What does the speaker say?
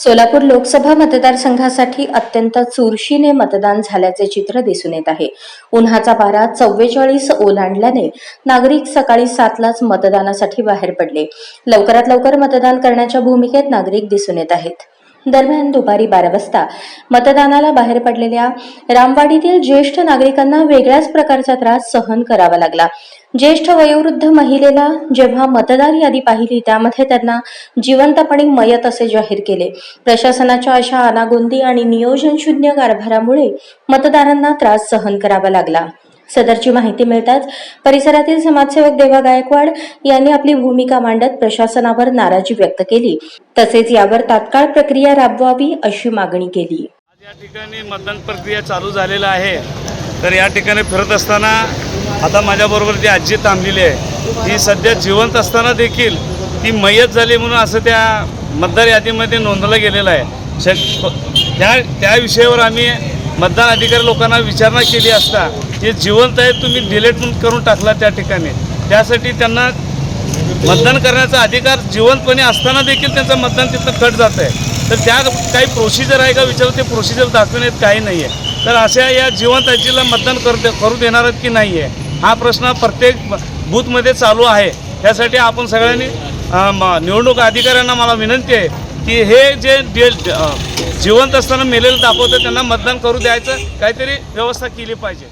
सोलापूर लोकसभा मतदारसंघासाठी अत्यंत चुरशीने मतदान झाल्याचे चित्र दिसून येत आहे. उन्हाचा पारा चव्वेचाळीस ओलांडल्याने नागरिक सकाळी सातलाच मतदानासाठी बाहेर पडले. लवकरात लवकर मतदान करण्याच्या भूमिकेत नागरिक दिसून येत आहेत. दरम्यान दुपारी बारा वाजता मतदानाला बाहेर पडलेल्या रामवाडीतील ज्येष्ठ नागरिकांना वेगळ्याच प्रकारचा त्रास सहन करावा लागला. ज्येष्ठ वयोवृद्ध महिलेला जेव्हा मतदार यादी पाहिली त्यामध्ये त्यांना जिवंतपणे मयत असे जाहीर केले. प्रशासनाच्या अशा अनागोंदी आणि नियोजनशून्य कारभारामुळे मतदारांना त्रास सहन करावा लागला. सदरची माहिती मिळताच परिसरातील समाजसेवक देवा गायकवाड यांनी आपली भूमिका मांडत प्रशासनावर नाराजी व्यक्त केली. तसेच यावर तात्काळ प्रक्रिया राबवावी अशी मागणी केली. या ठिकाणी मतदान प्रक्रिया चालू झालेला आहे. तर या ठिकाणी फिरत असताना आता माझ्याबरोबर जी आजी थांबलेली आहे ती सध्या जिवंत असताना देखील ती मयत झाली म्हणून असं त्या मतदार यादीमध्ये नोंदवलं गेलेलं आहे. त्या त्या विषयावर आम्ही मतदान अधिकारी लोकांना विचारणा केली असता जे जिवंत आहे तुम्ही डिलेटमेंट करून टाकला त्या ठिकाणी. त्यासाठी त्यांना मतदान करण्याचा अधिकार जिवंतपणे असताना देखील त्यांचं मतदान तिथं कट जात आहे. तर त्या काही प्रोसिजर आहे का विचारलं ते प्रोसिजर दाखवण्यात काही नाही आहे तर अशा या जिवंत आजीला मतदान करू दे करू देणार आहेत की नाही आहे हा प्रश्न प्रत्येक बूथमध्ये चालू आहे. त्यासाठी आपण सगळ्यांनी म- निवडणूक अधिकाऱ्यांना मला विनंती आहे की हे जे जिवंत असताना मेलेलं दाखवतं त्यांना मतदान करू द्यायचं. काहीतरी व्यवस्था केली पाहिजे.